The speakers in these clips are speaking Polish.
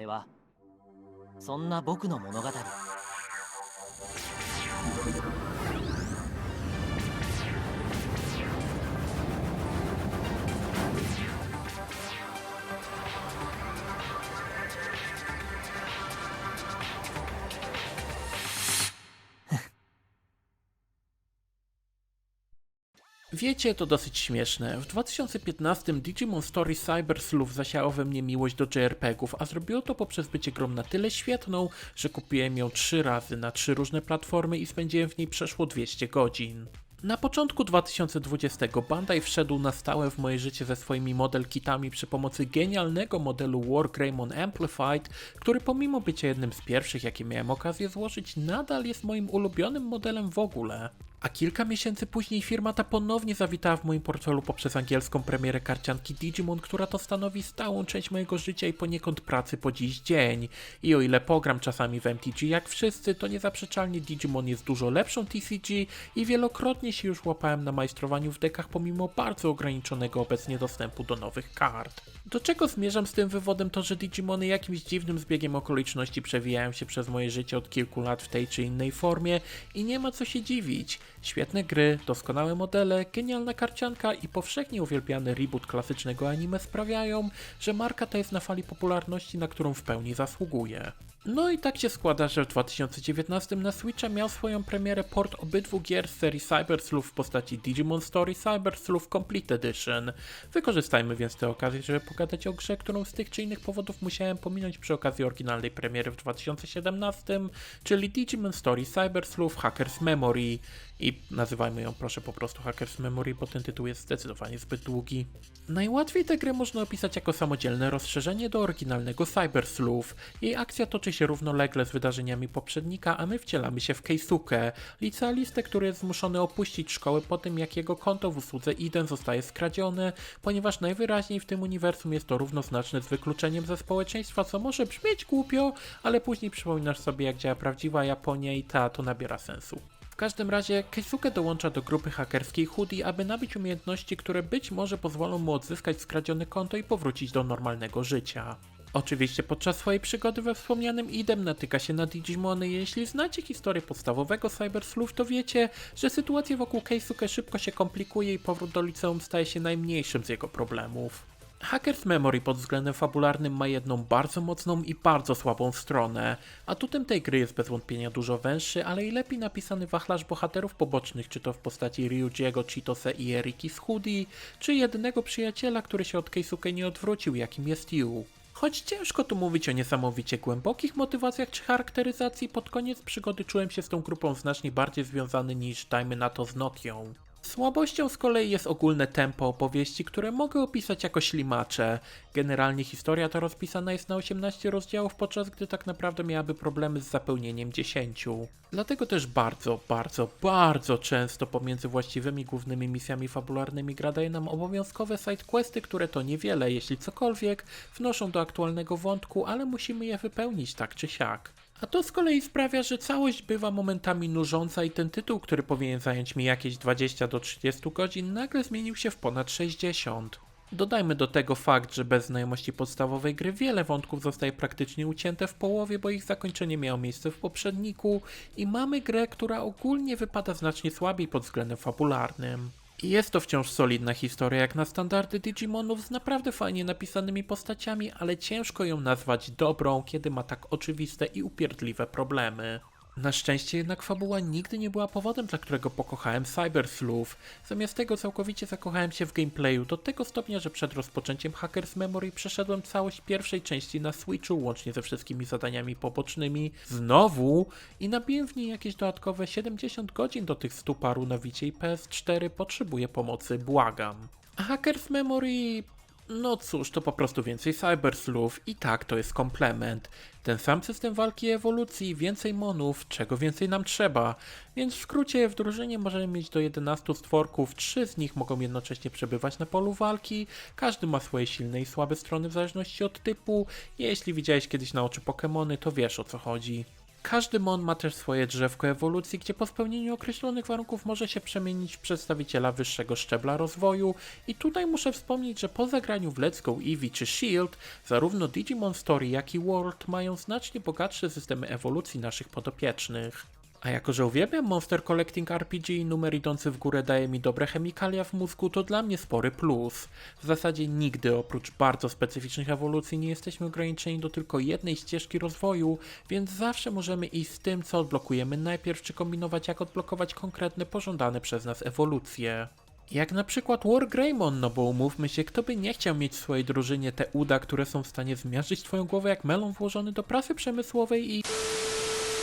れはそんな僕の物語。Wiecie, to dosyć śmieszne. W 2015 Digimon Story Cyber Sleuth zasiało we mnie miłość do JRPG-ów, a zrobiło to poprzez bycie grą na tyle świetną, że kupiłem ją trzy razy na trzy różne platformy i spędziłem w niej przeszło 200 godzin. Na początku 2020 Bandai wszedł na stałe w moje życie ze swoimi model kitami przy pomocy genialnego modelu Wargreymon Amplified, który pomimo bycia jednym z pierwszych, jakie miałem okazję złożyć, nadal jest moim ulubionym modelem w ogóle. A kilka miesięcy później firma ta ponownie zawitała w moim portfelu poprzez angielską premierę karcianki Digimon, która to stanowi stałą część mojego życia i poniekąd pracy po dziś dzień. I o ile pogram czasami w MTG jak wszyscy, to niezaprzeczalnie Digimon jest dużo lepszą TCG i wielokrotnie się już łapałem na majstrowaniu w dekach pomimo bardzo ograniczonego obecnie dostępu do nowych kart. Do czego zmierzam z tym wywodem to, że Digimony jakimś dziwnym zbiegiem okoliczności przewijają się przez moje życie od kilku lat w tej czy innej formie i nie ma co się dziwić. Świetne gry, doskonałe modele, genialna karcianka i powszechnie uwielbiany reboot klasycznego anime sprawiają, że marka ta jest na fali popularności, na którą w pełni zasługuje. No i tak się składa, że w 2019 na Switcha miał swoją premierę port obydwu gier z serii Cyber Sleuth w postaci Digimon Story Cyber Sleuth Complete Edition. Wykorzystajmy więc tę okazję, żeby pogadać o grze, którą z tych czy innych powodów musiałem pominąć przy okazji oryginalnej premiery w 2017, czyli Digimon Story Cyber Sleuth Hackers Memory. I nazywajmy ją proszę po prostu Hackers Memory, bo ten tytuł jest zdecydowanie zbyt długi. Najłatwiej tę grę można opisać jako samodzielne rozszerzenie do oryginalnego Cyber Sleuth. Jej akcja toczy się równolegle z wydarzeniami poprzednika, a my wcielamy się w Keisuke, licealistę, który jest zmuszony opuścić szkołę po tym, jak jego konto w usłudze Iden zostaje skradzione, ponieważ najwyraźniej w tym uniwersum jest to równoznaczne z wykluczeniem ze społeczeństwa, co może brzmieć głupio, ale później przypominasz sobie, jak działa prawdziwa Japonia i ta to nabiera sensu. W każdym razie Keisuke dołącza do grupy hakerskiej Hoodie, aby nabyć umiejętności, które być może pozwolą mu odzyskać skradzione konto i powrócić do normalnego życia. Oczywiście podczas swojej przygody we wspomnianym idem natyka się na Digimony. Jeśli znacie historię podstawowego Cyber Sleuth, to wiecie, że sytuacja wokół Keisuke szybko się komplikuje i powrót do liceum staje się najmniejszym z jego problemów. Hackers Memory pod względem fabularnym ma jedną bardzo mocną i bardzo słabą stronę. Atutem tej gry jest bez wątpienia dużo węższy, ale i lepiej napisany wachlarz bohaterów pobocznych, czy to w postaci Ryujiego, Chitose i Eriki z Hoodie, czy jedynego przyjaciela, który się od Keisuke nie odwrócił, jakim jest Yu. Choć ciężko tu mówić o niesamowicie głębokich motywacjach czy charakteryzacji, pod koniec przygody czułem się z tą grupą znacznie bardziej związany niż, dajmy na to, z Nokią. Słabością z kolei jest ogólne tempo opowieści, które mogę opisać jako ślimacze. Generalnie historia ta rozpisana jest na 18 rozdziałów, podczas gdy tak naprawdę miałaby problemy z zapełnieniem 10. Dlatego też bardzo, bardzo, bardzo często pomiędzy właściwymi głównymi misjami fabularnymi gra daje nam obowiązkowe sidequesty, które to niewiele, jeśli cokolwiek, wnoszą do aktualnego wątku, ale musimy je wypełnić tak czy siak. A to z kolei sprawia, że całość bywa momentami nużąca i ten tytuł, który powinien zająć mi jakieś 20 do 30 godzin, nagle zmienił się w ponad 60. Dodajmy do tego fakt, że bez znajomości podstawowej gry wiele wątków zostaje praktycznie ucięte w połowie, bo ich zakończenie miało miejsce w poprzedniku i mamy grę, która ogólnie wypada znacznie słabiej pod względem fabularnym. I jest to wciąż solidna historia jak na standardy Digimonów z naprawdę fajnie napisanymi postaciami, ale ciężko ją nazwać dobrą, kiedy ma tak oczywiste i upierdliwe problemy. Na szczęście jednak fabuła nigdy nie była powodem, dla którego pokochałem Cyber Sleuth. Zamiast tego całkowicie zakochałem się w gameplayu do tego stopnia, że przed rozpoczęciem Hackers Memory przeszedłem całość pierwszej części na Switchu, łącznie ze wszystkimi zadaniami pobocznymi, znowu i nabiłem w niej jakieś dodatkowe 70 godzin do tych 100 paru na Wicie i PS4 potrzebuję pomocy, błagam. A Hackers Memory no cóż, to po prostu więcej Cyber Sleuth i tak to jest komplement. Ten sam system walki i ewolucji, więcej monów, czego więcej nam trzeba. Więc w skrócie w drużynie możemy mieć do 11 stworków, 3 z nich mogą jednocześnie przebywać na polu walki, każdy ma swoje silne i słabe strony w zależności od typu. Jeśli widziałeś kiedyś na oczy Pokémony, to wiesz o co chodzi. Każdy mon ma też swoje drzewko ewolucji, gdzie po spełnieniu określonych warunków może się przemienić w przedstawiciela wyższego szczebla rozwoju i tutaj muszę wspomnieć, że po zagraniu w Let's Go Eevee czy Shield, zarówno Digimon Story jak i World mają znacznie bogatsze systemy ewolucji naszych podopiecznych. A jako, że uwielbiam Monster Collecting RPG i numer idący w górę daje mi dobre chemikalia w mózgu, to dla mnie spory plus. W zasadzie nigdy oprócz bardzo specyficznych ewolucji nie jesteśmy ograniczeni do tylko jednej ścieżki rozwoju, więc zawsze możemy iść z tym, co odblokujemy najpierw, czy kombinować jak odblokować konkretne pożądane przez nas ewolucje. Jak na przykład Wargreymon, no bo umówmy się, kto by nie chciał mieć w swojej drużynie te uda, które są w stanie zmiażdżyć twoją głowę jak melon włożony do prasy przemysłowej i...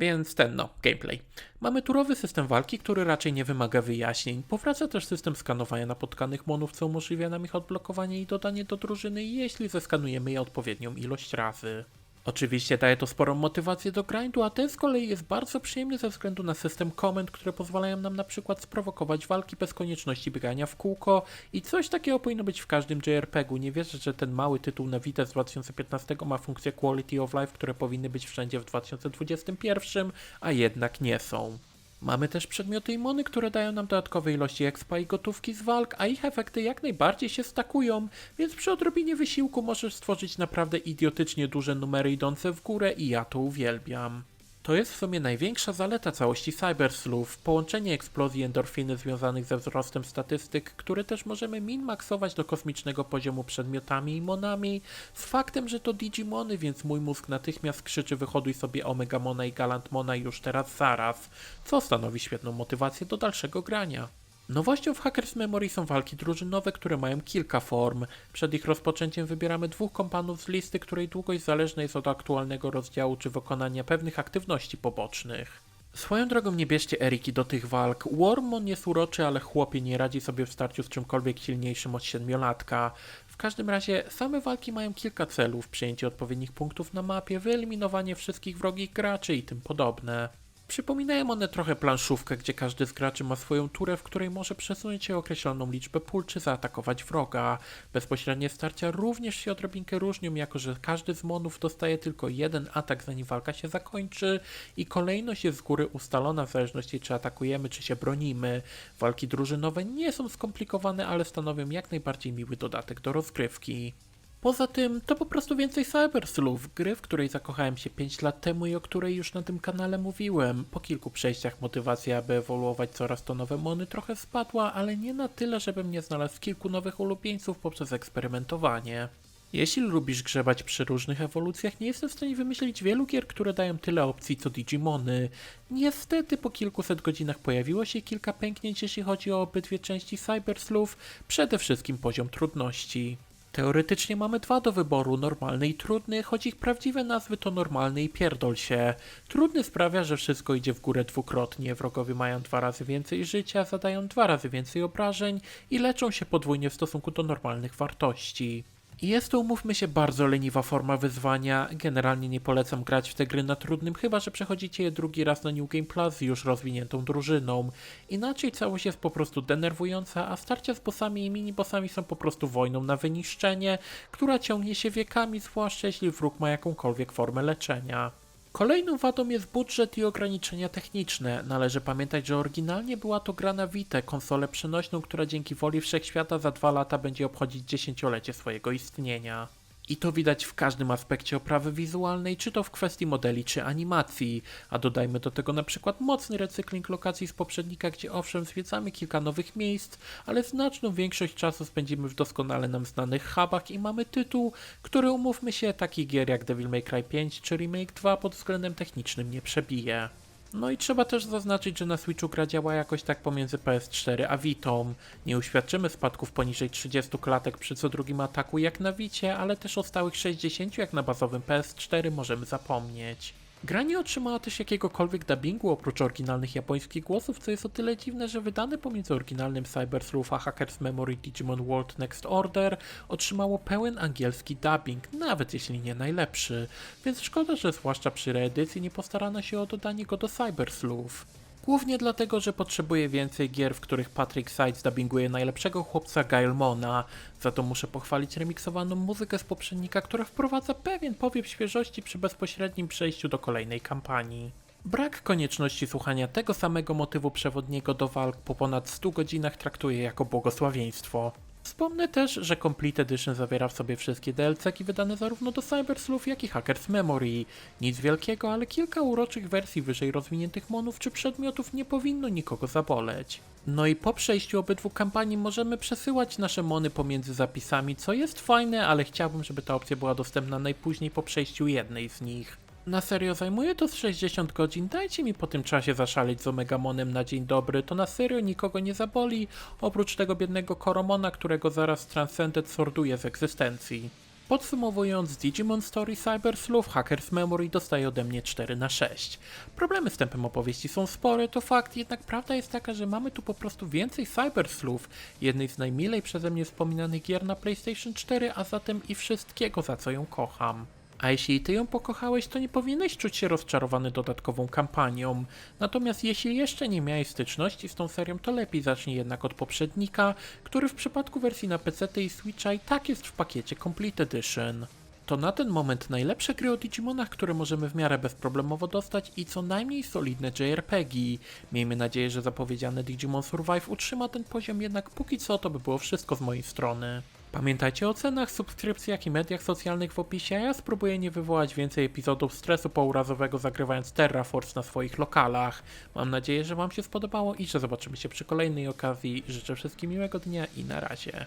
Więc ten no, gameplay. Mamy turowy system walki, który raczej nie wymaga wyjaśnień. Powraca też system skanowania napotkanych monów, co umożliwia nam ich odblokowanie i dodanie do drużyny, jeśli zeskanujemy je odpowiednią ilość razy. Oczywiście daje to sporą motywację do grindu, a ten z kolei jest bardzo przyjemny ze względu na system komend, które pozwalają nam na przykład sprowokować walki bez konieczności biegania w kółko i coś takiego powinno być w każdym JRPG-u. Nie wierzę, że ten mały tytuł na Vita z 2015 ma funkcje Quality of Life, które powinny być wszędzie w 2021, a jednak nie są. Mamy też przedmioty i mony, które dają nam dodatkowe ilości expa i gotówki z walk, a ich efekty jak najbardziej się stakują, więc przy odrobinie wysiłku możesz stworzyć naprawdę idiotycznie duże numery idące w górę i ja to uwielbiam. To jest w sumie największa zaleta całości Cybersleuth, połączenie eksplozji endorfiny związanych ze wzrostem statystyk, które też możemy min-maxować do kosmicznego poziomu przedmiotami i monami, z faktem, że to Digimony, więc mój mózg natychmiast krzyczy wychoduj sobie Omegamona i Galantmona już teraz zaraz, co stanowi świetną motywację do dalszego grania. Nowością w Hackers Memory są walki drużynowe, które mają kilka form. Przed ich rozpoczęciem wybieramy dwóch kompanów z listy, której długość zależna jest od aktualnego rozdziału czy wykonania pewnych aktywności pobocznych. Swoją drogą nie bierzcie Eriki do tych walk. Wormon jest uroczy, ale chłopie nie radzi sobie w starciu z czymkolwiek silniejszym od siedmiolatka. W każdym razie same walki mają kilka celów, przyjęcie odpowiednich punktów na mapie, wyeliminowanie wszystkich wrogich graczy i tym podobne. Przypominają one trochę planszówkę, gdzie każdy z graczy ma swoją turę, w której może przesunąć się określoną liczbę pól czy zaatakować wroga. Bezpośrednie starcia również się odrobinkę różnią, jako że każdy z monów dostaje tylko jeden atak zanim walka się zakończy i kolejność jest z góry ustalona w zależności czy atakujemy czy się bronimy. Walki drużynowe nie są skomplikowane, ale stanowią jak najbardziej miły dodatek do rozgrywki. Poza tym, to po prostu więcej Cybersleuth, gry, w której zakochałem się 5 lat temu i o której już na tym kanale mówiłem. Po kilku przejściach motywacja, aby ewoluować coraz to nowe mony trochę spadła, ale nie na tyle, żebym nie znalazł kilku nowych ulubieńców poprzez eksperymentowanie. Jeśli lubisz grzebać przy różnych ewolucjach, nie jestem w stanie wymyślić wielu gier, które dają tyle opcji co Digimony. Niestety po kilkuset godzinach pojawiło się kilka pęknięć, jeśli chodzi o obydwie części Cybersleuth, przede wszystkim poziom trudności. Teoretycznie mamy dwa do wyboru, normalny i trudny, choć ich prawdziwe nazwy to normalny i pierdol się. Trudny sprawia, że wszystko idzie w górę dwukrotnie, wrogowie mają dwa razy więcej życia, zadają dwa razy więcej obrażeń i leczą się podwójnie w stosunku do normalnych wartości. Jest to, umówmy się, bardzo leniwa forma wyzwania. Generalnie nie polecam grać w te gry na trudnym, chyba że przechodzicie je drugi raz na New Game Plus z już rozwiniętą drużyną. Inaczej całość jest po prostu denerwująca, a starcia z bossami i minibossami są po prostu wojną na wyniszczenie, która ciągnie się wiekami, zwłaszcza jeśli wróg ma jakąkolwiek formę leczenia. Kolejną wadą jest budżet i ograniczenia techniczne. Należy pamiętać, że oryginalnie była to gra na Vita, konsolę przenośną, która dzięki woli wszechświata za dwa lata będzie obchodzić dziesięciolecie swojego istnienia. I to widać w każdym aspekcie oprawy wizualnej, czy to w kwestii modeli, czy animacji. A dodajmy do tego na przykład mocny recykling lokacji z poprzednika, gdzie owszem zwiedzamy kilka nowych miejsc, ale znaczną większość czasu spędzimy w doskonale nam znanych hubach i mamy tytuł, który umówmy się takich gier jak Devil May Cry 5 czy Remake 2 pod względem technicznym nie przebije. No i trzeba też zaznaczyć, że na Switchu gra działa jakoś tak pomiędzy PS4 a Vitą. Nie uświadczymy spadków poniżej 30 klatek przy co drugim ataku jak na Vicie, ale też o stałych 60 jak na bazowym PS4 możemy zapomnieć. Gra nie otrzymała też jakiegokolwiek dubbingu oprócz oryginalnych japońskich głosów, co jest o tyle dziwne, że wydane pomiędzy oryginalnym Cybersleuth a Hackers Memory Digimon World Next Order otrzymało pełen angielski dubbing, nawet jeśli nie najlepszy, więc szkoda, że zwłaszcza przy reedycji nie postarano się o dodanie go do Cybersleuth. Głównie dlatego, że potrzebuję więcej gier, w których Patrick Sides dubbinguje najlepszego chłopca Gailmona. Za to muszę pochwalić remiksowaną muzykę z poprzednika, która wprowadza pewien powiew świeżości przy bezpośrednim przejściu do kolejnej kampanii. Brak konieczności słuchania tego samego motywu przewodniego do walk po ponad 100 godzinach traktuję jako błogosławieństwo. Wspomnę też, że Complete Edition zawiera w sobie wszystkie DLC-ki wydane zarówno do Cybersleuth, jak i Hackers Memory. Nic wielkiego, ale kilka uroczych wersji wyżej rozwiniętych monów czy przedmiotów nie powinno nikogo zaboleć. No i po przejściu obydwu kampanii możemy przesyłać nasze mony pomiędzy zapisami, co jest fajne, ale chciałbym, żeby ta opcja była dostępna najpóźniej po przejściu jednej z nich. Na serio zajmuje to z 60 godzin, dajcie mi po tym czasie zaszaleć z Omegamonem na dzień dobry, to na serio nikogo nie zaboli, oprócz tego biednego Koromona, którego zaraz Transcended sorduje z egzystencji. Podsumowując, Digimon Story Cyber Sleuth Hackers Memory dostaje ode mnie 4 na 6. Problemy z tempem opowieści są spore, to fakt, jednak prawda jest taka, że mamy tu po prostu więcej Cyber Sleuth, jednej z najmilej przeze mnie wspominanych gier na PlayStation 4, a zatem i wszystkiego za co ją kocham. A jeśli ty ją pokochałeś, to nie powinieneś czuć się rozczarowany dodatkową kampanią. Natomiast jeśli jeszcze nie miałeś styczności z tą serią, to lepiej zacznij jednak od poprzednika, który w przypadku wersji na PC i Switcha i tak jest w pakiecie Complete Edition. To na ten moment najlepsze gry o Digimonach, które możemy w miarę bezproblemowo dostać i co najmniej solidne JRPG. Miejmy nadzieję, że zapowiedziany Digimon Survive utrzyma ten poziom, jednak póki co to by było wszystko z mojej strony. Pamiętajcie o cenach, subskrypcjach i mediach socjalnych w opisie, ja spróbuję nie wywołać więcej epizodów stresu pourazowego zagrywając Terraforce na swoich lokalach. Mam nadzieję, że Wam się spodobało i że zobaczymy się przy kolejnej okazji. Życzę wszystkim miłego dnia i na razie.